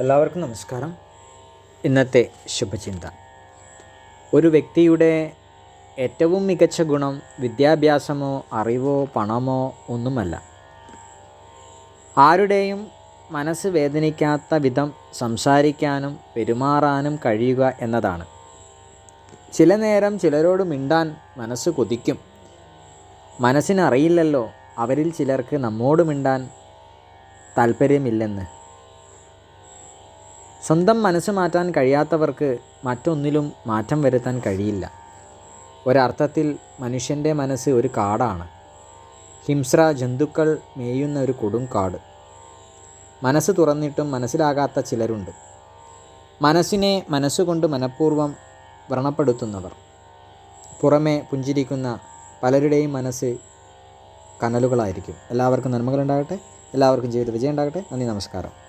എല്ലാവർക്കും നമസ്കാരം. ഇന്നത്തെ ശുഭചിന്ത. ഒരു വ്യക്തിയുടെ ഏറ്റവും മികച്ച ഗുണം വിദ്യാഭ്യാസമോ അറിവോ പണമോ ഒന്നുമല്ല. ആരുടെയും മനസ്സ് വേദനിക്കാത്ത വിധം സംസാരിക്കാനും പെരുമാറാനും കഴിയുക എന്നതാണ്. ചില നേരം ചിലരോട് മിണ്ടാൻ മനസ്സ് കൊതിക്കും. മനസ്സിനറിയില്ലല്ലോ അവരിൽ ചിലർക്ക് നമ്മോട് മിണ്ടാൻ താല്പര്യമില്ലെന്ന് സ്വന്തം മനസ്സ് മാറ്റാൻ കഴിയാത്തവർക്ക് മറ്റൊന്നിലും മാറ്റം വരുത്താൻ കഴിയില്ല. ഒരർത്ഥത്തിൽ മനുഷ്യന്റെ മനസ്സ് ഒരു കാടാണ്. ഹിംസ്ര ജന്തുക്കൾ മേയുന്ന ഒരു കൊടും കാട്. മനസ്സ് തുറന്നിട്ടും മനസ്സിലാകാത്ത ചിലരുണ്ട്. മനസ്സിനെ മനസ്സുകൊണ്ട് മനഃപൂർവം വ്രണപ്പെടുത്തുന്നവർ. പുറമെ പുഞ്ചിരിക്കുന്ന പലരുടെയും മനസ്സ് കനലുകളായിരിക്കും. എല്ലാവർക്കും നന്മകളുണ്ടാകട്ടെ. എല്ലാവർക്കും ജീവിത വിജയം ഉണ്ടാകട്ടെ. നന്ദി നമസ്കാരം.